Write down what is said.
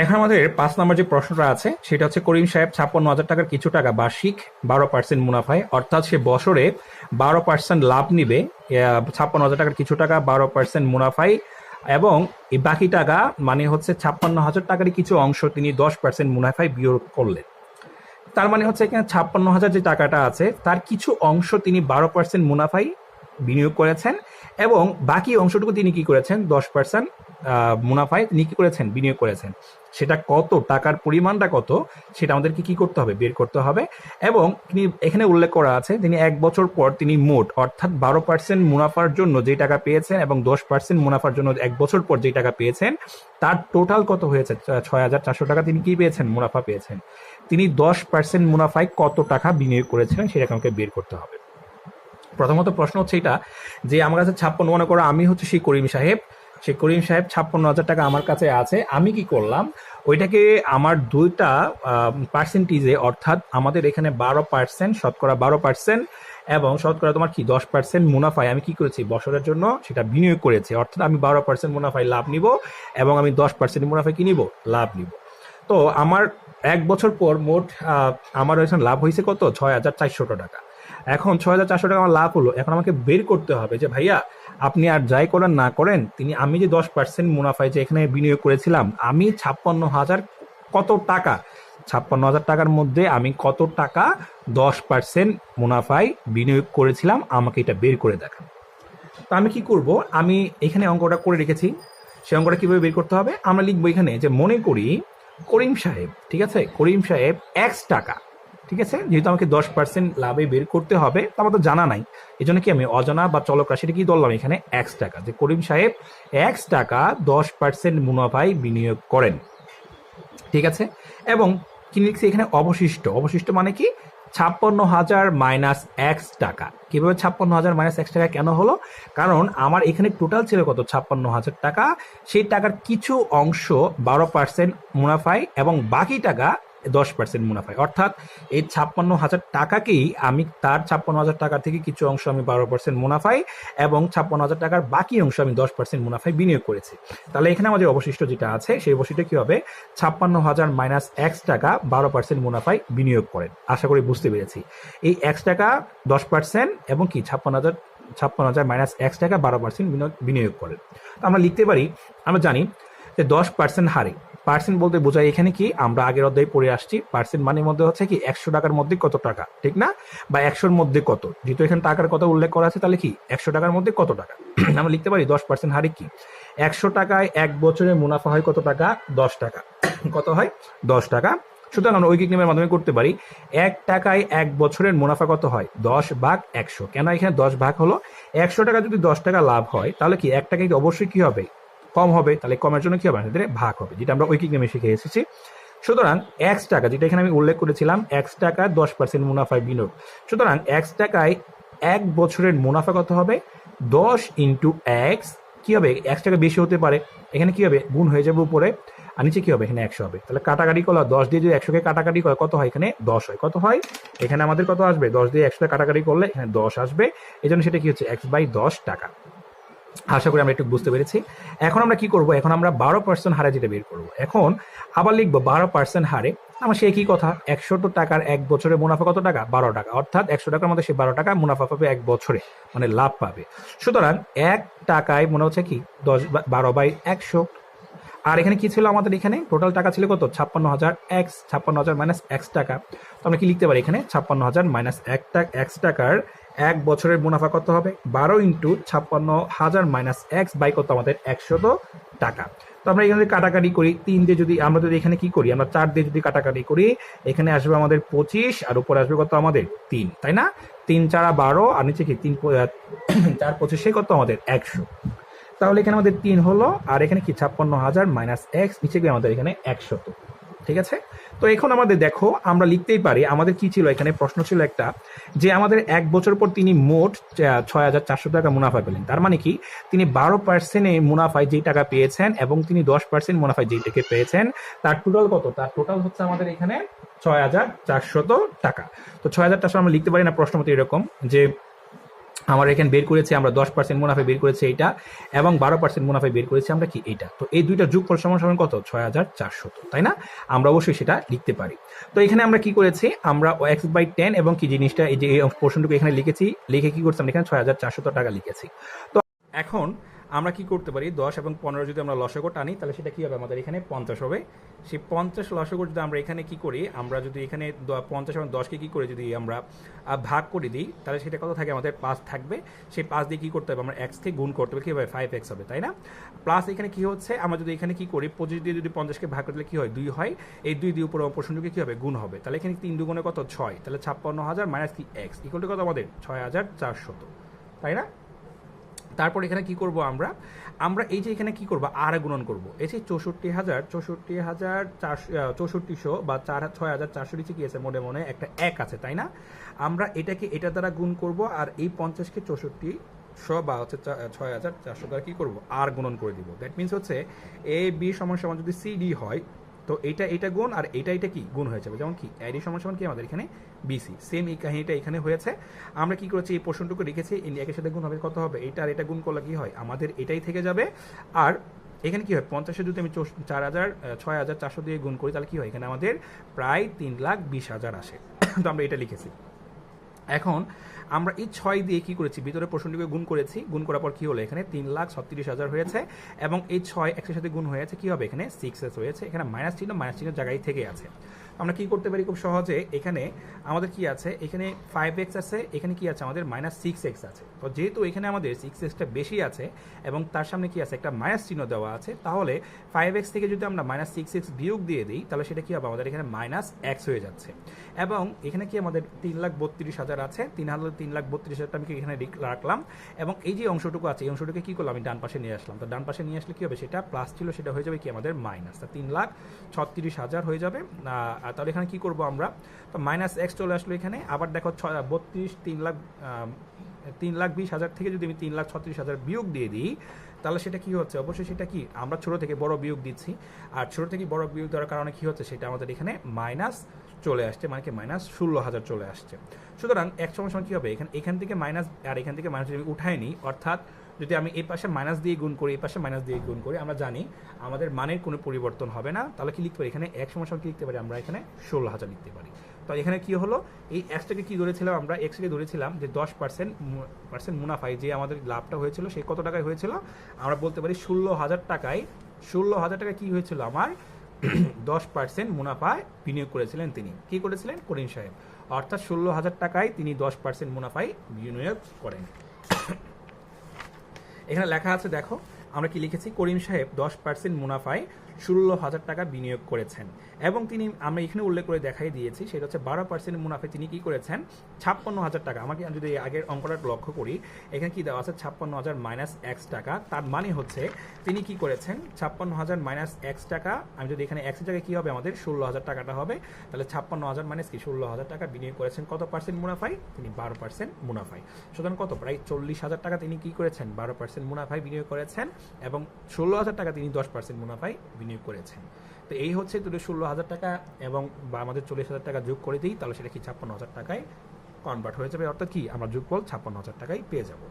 এখন আমাদের পাঁচ নম্বর যে প্রশ্নটা আছে, সেটা হচ্ছে করিম সাহেব ছাপ্পান্ন হাজার টাকার কিছু টাকা বার্ষিক বারো পার্সেন্ট মুনাফায়, অর্থাৎ সে বছরে বারো পার্সেন্ট লাভ নিবে ছাপ্পান্ন হাজার টাকার কিছু টাকা বারো পার্সেন্ট মুনাফায়, এবং এই বাকি টাকা মানে হচ্ছে ছাপ্পান্ন হাজার টাকারই কিছু অংশ তিনি দশ পার্সেন্ট মুনাফায় বিয়োগ করলেন। তার মানে হচ্ছে এখানে ছাপ্পান্ন হাজার যে টাকাটা আছে, তার কিছু অংশ তিনি বারো পার্সেন্ট মুনাফাই বিনিয়োগ করেছেন এবং বাকি অংশটুকু তিনি কি করেছেন? দশ পার্সেন্ট মুনাফায় তিনি কি করেছেন? বিনিয়োগ করেছেন। সেটা কত, টাকার পরিমাণটা কত, সেটা আমাদেরকে কি করতে হবে? বের করতে হবে। এবং তিনি এখানে উল্লেখ করা আছে, তিনি এক বছর পর তিনি মোট, অর্থাৎ বারো পার্সেন্ট মুনাফার জন্য যে টাকা পেয়েছেন এবং দশ পার্সেন্ট মুনাফার জন্য এক বছর পর যে টাকা পেয়েছেন, তার টোটাল কত হয়েছে? ছয় হাজার চারশো টাকা তিনি কি পেয়েছেন? মুনাফা পেয়েছেন। তিনি দশ পার্সেন্ট মুনাফায় কত টাকা বিনিয়োগ করেছিলেন, সেটাকে আমাকে বের করতে হবে। প্রথমত প্রশ্ন হচ্ছে এটা যে আমার কাছে ছাপ্পান্ন মনে করো, আমি হচ্ছে সেই করিম সাহেব। সেই করিম সাহেব ছাপ্পান্ন হাজার টাকা আমার কাছে আছে, আমি কি করলাম? ওইটাকে আমার দুইটা পার্সেন্টেজে অর্থাৎ আমাদের এখানে বারো পার্সেন্ট শতকরা বারো পার্সেন্ট এবং শতকরা তোমার কি, দশ পার্সেন্ট মুনাফায় আমি কি করেছি? বছরের জন্য সেটা বিনিয়োগ করেছি। অর্থাৎ আমি বারো পার্সেন্ট মুনাফায় লাভ নিব এবং আমি দশ পার্সেন্ট মুনাফায় কি নিব? লাভ নিব। তো আমার এক বছর পর মোট আমার লাভ হয়েছে কত? ছয় হাজার চারশো টাকা। এখন ছয় হাজার চারশো টাকা আমার লাভ হলো। এখন আমাকে বের করতে হবে যে, ভাইয়া, আপনি আর যাই করেন না করেন, তিনি আমি যে দশ পার্সেন্ট মুনাফায় যে এখানে বিনিয়োগ করেছিলাম, আমি ছাপ্পান্ন হাজার কত টাকা? ছাপ্পান্ন হাজার টাকার মধ্যে আমি কত টাকা দশ পার্সেন্ট মুনাফায় বিনিয়োগ করেছিলাম? আমাকে এটা বের করে দেখান। তো আমি কি করব? আমি এখানে অঙ্কটা করে রেখেছি। সেই অঙ্কটা কীভাবে বের করতে হবে? আমরা লিখব এখানে যে, মনে করি করিম সাহেব, ঠিক আছে? করিম সাহেব এক্স টাকা। ঠিক আছে? যেহেতু আমাকে দশ পার্সেন্ট লাভে বের করতে হবে, তা আমার তো জানা নাই। এই জন্য কি আমি অজানা বা চলক রাশিটা কি ধরলাম? এখানে এক্স টাকা। যে করিম সাহেব এক্স টাকা দশ পার্সেন্ট মুনাফায় বিনিয়োগ করেন। ঠিক আছে? এবং কি লিখছি এখানে? অবশিষ্ট। অবশিষ্ট মানে কি? ছাপ্পান্ন হাজার মাইনাস এক্স টাকা। কীভাবে ছাপ্পান্ন হাজার মাইনাস এক্স টাকা কেন হলো? কারণ আমার এখানে টোটাল ছিল কত? ছাপ্পান্ন হাজার টাকা। সেই টাকার কিছু অংশ বারো পার্সেন্ট মুনাফায় এবং বাকি টাকা দশ পার্সেন্ট মুনাফায়। অর্থাৎ এই ছাপ্পান্ন হাজার টাকাকেই আমি তার ছাপ্পান্ন হাজার টাকা থেকে কিছু অংশ আমি বারো পার্সেন্ট মুনাফায় এবং ছাপ্পান্ন হাজার টাকার বাকি অংশ আমি দশ পার্সেন্ট মুনাফায় বিনিয়োগ করেছি। তাহলে এখানে আমাদের অবশিষ্ট যেটা আছে, সেই অবশিষ্ট কি হবে? ছাপ্পান্ন হাজার মাইনাস এক্স টাকা বারো পার্সেন্ট মুনাফায় বিনিয়োগ করেন। আশা করি বুঝতে পেরেছি। এই এক্স টাকা দশ পার্সেন্ট এবং কি ছাপ্পান্ন হাজার ছাপ্পান্ন হাজার মাইনাস এক্স টাকা বারো পার্সেন্ট বিনিয়োগ করেন। তো আমরা লিখতে পারি, আমরা জানি যে দশ পার্সেন্ট হারে পার্সেন্ট বলতে বোঝায় এখানে কি, আমরা আগের অধ্যায়ে পড়ে আসছি, পার্সেন্ট মানের মধ্যে হচ্ছে কি, একশো টাকার মধ্যে কত টাকা, ঠিক না? বা একশোর মধ্যে কত। যেহেতু এখানে টাকার কথা উল্লেখ করা আছে, তাহলে কি, একশো টাকার মধ্যে কত টাকা? আমরা লিখতে পারি দশ পার্সেন্ট হারে কি? একশো টাকায় এক বছরে মুনাফা হয় কত টাকা? দশ টাকা। কত হয়? দশ টাকা। সুতরাং আমরা ঐকিক নিয়মের মাধ্যমে করতে পারি, এক টাকায় এক বছরের মুনাফা কত হয়? দশ ভাগ একশো। কেন এখানে দশ ভাগ হলো? একশো টাকা যদি দশ টাকা লাভ হয়, তাহলে কি, এক টাকায় অবশ্যই কি হবে? কম হবে, তাহলে কমের জন্য কি হবে? আমাদের ভাগ হবে, যেটা আমরা ঐকিক নেমে শিখে এসেছি। সুতরাং এক্স টাকা, যেটা এখানে আমি উল্লেখ করেছিলাম এক্স টাকা দশ পার্সেন্ট মুনাফায় বিনিয়োগ। সুতরাং এক্স টাকায় এক বছরের মুনাফা কত হবে? দশ ইন্টু এক্স কী হবে? এক্স টাকা বেশি হতে পারে, এখানে কি হবে? গুণ হয়ে যাবে উপরে, আর নিচে কী হবে? এখানে একশো হবে। তাহলে কাটাকাটি করলে দশ দিয়ে যদি একশোকে কাটাকাটি করে, কত হয়? এখানে দশ হয়। কত হয়? এখানে আমাদের কত আসবে? দশ দিয়ে একশোকে কাটাকাটি করলে এখানে দশ আসবে। এই জন্য সেটা কী হচ্ছে? এক্স বাই দশ টাকা। আশা করি আমরা একটু বুঝতে পেরেছি। এখন আমরা কি করব? এখন আমরা বারো পার্সেন্ট হারে যেটা বের করব। এখন আবার লিখব বারো পার্সেন্ট হারে। আমার সে কি কথা? একশো টাকার এক বছরে মুনাফা কত টাকা? বারো টাকা। অর্থাৎ একশো টাকার মধ্যে সে বারো টাকা মুনাফা পাবে এক বছরে মানে লাভ পাবে। সুতরাং এক টাকায় মনে হচ্ছে কি? দশ বারো বাই একশো। আর এখানে কি ছিল আমাদের এখানে? টোটাল টাকা ছিল কত? ছাপ্পান্ন হাজার এক্স ছাপ্পান্ন হাজার মাইনাস এক্স টাকা। তো আমরা কি লিখতে পারি এখানে? ছাপ্পান্ন হাজার মাইনাস এক টাকা এক্স টাকার এক বছরের মুনাফা কত হবে? বারো ইন্টু ছাপ্পান্ন হাজার মাইনাস এক্স বাই কত আমাদের? একশত টাকা। তো আমরা এখানে কাটাকাটি করি, তিন দিয়ে যদি আমরা যদি এখানে কি করি? আমরা চার দিয়ে যদি কাটাকাটি করি, এখানে আসবে আমাদের পঁচিশ, আর উপরে আসবে কত আমাদের? তিন, তাই না? তিন, চারা, বারো, আর নিচে কি? তিন চার, পঁচিশে কত আমাদের? একশো। তাহলে এখানে আমাদের তিন হলো, আর এখানে কি? ছাপ্পান্ন হাজার মাইনাস এক্স নিচে গিয়ে আমাদের এখানে একশত ঠিক আছে? তো এখন আমাদের দেখো, আমরা লিখতেই পারি, আমাদের কি ছিল এখানে? প্রশ্ন ছিল একটা, যে আমাদের এক বছর পর তিনি মোট ছয় হাজার চারশো টাকা মুনাফা পেলেন। তার মানে কি? তিনি বারো পার্সেন্টে মুনাফায় যেই টাকা পেয়েছেন, এবং তিনি দশ পার্সেন্ট মুনাফায় যেই টাকা পেয়েছেন, তার টোটাল কত? তার টোটাল হচ্ছে আমাদের এখানে ছয় হাজার চারশত টাকা। তো ছয় হাজার টাকা আমরা লিখতে পারি না প্রশ্ন মতো এরকম, যে আমার এখানে বের করেছি, আমরা দশ পার্সেন্ট মুনাফা বের করেছি এইটা, এবং বারো পার্সেন্ট মুনাফা বের করেছি আমরা কি এইটা। তো এই দুইটা যোগফল সমান সমান কত? ছয় হাজার চারশত, তাই না? আমরা অবশ্যই সেটা লিখতে পারি। তো এখানে আমরা কি করেছি? আমরা এক্স বাই টেন এবং কি জিনিসটা, এই যে এই পোর্শনটুকু এখানে লিখেছি, লিখে কি করছি আমরা এখানে? ছয় হাজার চারশত টাকা লিখেছি। তো এখন আমরা কি করতে পারি? দশ এবং পনেরো যদি আমরা লসগো টানি, তাহলে সেটা কি হবে? আমাদের এখানে পঞ্চাশ হবে। সেই পঞ্চাশ লসগো যদি আমরা এখানে কি করি, আমরা যদি এখানে পঞ্চাশ এবং দশকে কি করে যদি আমরা ভাগ করে দিই, তাহলে সেটা কত থাকে? আমাদের পাঁচ থাকবে। সেই পাঁচ দিয়ে কি করতে হবে? আমরা এক্সকে গুণ করতে হবে। কি হবে ফাইভ এক্স হবে, তাই না? প্লাস এখানে কি হচ্ছে? আমরা যদি এখানে কি করি, পঁচিশ দিয়ে যদি পঞ্চাশকে ভাগ করে দিলে কি হয়? দুই হয়। এই দুই দিয়ে উপর প্রশ্নটিকে কি হবে? গুণ হবে। তাহলে এখানে তিন দুগুণে কত? ছয়। তাহলে ছাপ্পান্ন হাজার মাইনাস কি? এক্স। ইকুয়াল টু কত আমাদের? ছয় হাজার চারশত। তাই না? তারপর এখানে কি করব আমরা? আমরা এই যে এখানে কি করব? আর গুণন করব। এই যে চৌষট্টি হাজার চৌষট্টি হাজার চারশো চৌষট্টিশো বা চার ছয় হাজার চারশো নিচে কি আছে মনে মনে? একটা এক আছে, তাই না? আমরা এটাকে এটা দ্বারা গুণ করব আর এই পঞ্চাশকে চৌষট্টি শো বা হচ্ছে ছয় হাজার চারশো দ্বারা কি করব? আর গুণন করে দিব। দ্যাট মিনস হচ্ছে এ, বি সমান সমান যদি সি, ডি হয় তো এটা এটা গুণ আর এটা এটা কি? গুণ হয়ে যাবে। যেমন কি এডি সমান সমান কি? আমাদের এখানে বিসি সেম এই কাহিনীটা এখানে হয়েছে। আমরা কি করেছি? এই প্রশ্নটুকু রেখেছি। একের সাথে গুণ হবে, কত হবে? এটা আর এটা গুণ করলে কি হয়? আমাদের এটাই থেকে যাবে। আর এখানে কি হয়? পঞ্চাশে যদি আমি চার হাজার ছয় হাজার চারশো দিয়ে গুণ করি, তাহলে কি হয়? এখানে আমাদের প্রায় তিন লাখ বিশ হাজার আসে। তো আমরা এটা লিখেছি। এখন আমরা এই ছয় দিয়ে কি করেছি? ভিতরে প্রশ্নটিকে গুণ করেছি। গুণ করার পর কি হলো? এখানে তিন লাখ ছত্রিশ হাজার হয়েছে এবং এই ছয় একশোর সাথে গুণ হয়েছে কি হবে? এখানে সিক্স হয়েছে। এখানে মাইনাস চিহ্ন মাইনাস চিহ্ন জায়গায় থেকে আছে। আমরা কি করতে পারি খুব সহজে? এখানে আমাদের কি আছে? এখানে ফাইভ এক্স আছে, এখানে কি আছে? আমাদের মাইনাস সিক্স এক্স আছে। তো যেহেতু এখানে আমাদের সিক্স এক্সটা বেশি আছে এবং তার সামনে কি আছে? একটা মাইনাস চিহ্ন দেওয়া আছে। তাহলে ফাইভ এক্স থেকে যদি আমরা মাইনাস সিক্স এক্স বিয়োগ দিয়ে দিই, তাহলে সেটা কি হবে? আমাদের এখানে মাইনাস এক্স হয়ে যাচ্ছে। এবং এখানে কি আমাদের তিন লাখ বত্রিশ হাজার আছে। তিন হাজার, তিন লাখ বত্রিশ হাজারটা আমি এখানে রাখলাম। এবং এই যে অংশটুকু আছে, এই অংশটুকু কি করলাম? আমি ডান পাশে নিয়ে আসলাম। তো ডান পাশে নিয়ে আসলে কি হবে? সেটা প্লাস ছিল, সেটা হয়ে যাবে কি? আমাদের মাইনাস তা তিন লাখ ছত্রিশ হাজার হয়ে যাবে। তাহলে এখানে কি করব আমরা? তো মাইনাস এক্স চলে আসলো এখানে, আবার দেখো ছয় বত্রিশ, তিন লাখ তিন লাখ বিশ হাজার থেকে যদি আমি তিন লাখ ছত্রিশ হাজার বিয়োগ দিয়ে দিই, তাহলে সেটা কি হচ্ছে? অবশ্যই সেটা কি? আমরা ছোট থেকে বড় বিয়োগ দিচ্ছি। আর ছোট থেকে বড় বিয়োগ দেওয়ার কারণে কি হচ্ছে? সেটা আমাদের এখানে মাইনাস চলে আসছে মানে কি? মাইনাস ষোলো হাজার চলে আসছে। সুতরাং এক সময় সময় কী হবে? এখানে, এখান থেকে মাইনাস আর এখান থেকে মাইনাস যদি আমি উঠাই নিই, অর্থাৎ যদি আমি এই পাশে মাইনাস দিয়ে গুণ করি এই পাশে মাইনাস দিয়ে গুণ করি, আমরা জানি আমাদের মানের কোনো পরিবর্তন হবে না। তাহলে কি লিখতে পারি? এখানে এক সময় কি লিখতে পারি? আমরা এখানে ষোলো হাজার লিখতে পারি। তো এখানে কি হলো? এই এক্সটাকে কি ধরেছিলাম আমরা? এক্সটাকে ধরেছিলাম যে দশ পার্সেন্ট পার্সেন্ট মুনাফায় যে আমাদের লাভটা হয়েছিল সেই কত টাকায় হয়েছিল? আমরা বলতে পারি ষোলো হাজার টাকায়, ষোলো হাজার টাকা কি হয়েছিল আমার? দশ পার্সেন্ট মুনাফায় বিনিয়োগ করেছিলেন তিনি। কি করেছিলেন? করিম সাহেব। অর্থাৎ ষোলো হাজার টাকায় তিনি দশ পার্সেন্ট মুনাফায় বিনিয়োগ করেন। এখানে লেখা আছে দেখো আমরা কি লিখেছি? করিম সাহেব দশ পার্সেন্ট মুনাফায় ষোলো হাজার টাকা বিনিয়োগ করেছেন। এবং তিনি, আমরা এখানে উল্লেখ করে দেখাই দিয়েছি, সেটা হচ্ছে বারো পার্সেন্ট মুনাফায় তিনি কি করেছেন? ছাপ্পান্ন হাজার টাকা। আমাকে যদি আগের অঙ্কটা লক্ষ্য করি, এখানে কি দেওয়া আছে? ছাপ্পান্ন হাজার মাইনাস এক্স টাকা। তার মানে হচ্ছে, তিনি কি করেছেন? ছাপ্পান্ন হাজার মাইনাস এক্স টাকা। আমি যদি এখানে এক্সের জায়গায় কি হবে? আমাদের ষোলো হাজার টাকাটা হবে। তাহলে ছাপ্পান্ন হাজার মাইনাস কি? ষোলো হাজার টাকা বিনিয়োগ করেছেন। কত পার্সেন্ট মুনাফায় তিনি বারো পার্সেন্ট মুনাফায় সুতরাং কত? প্রায় চল্লিশ হাজার টাকা তিনি কি করেছেন? বারো পার্সেন্ট মুনাফায় বিনিয়োগ করেছেন। এবং ষোলো হাজার টাকা তিনি দশ পার্সেন্ট মুনাফায় বিনিয়োগ করেছেন। তো এই হচ্ছে দুটো ষোলো হাজার টাকা এবং বা আমাদের চল্লিশ হাজার টাকা যোগ করে দিই, তাহলে সেটা কি ছাপ্পান্ন হাজার টাকায় কনভার্ট হয়ে যাবে। অর্থাৎ কি? আমরা যোগফল ছাপ্পান্ন হাজার টাকায় পেয়ে যাব।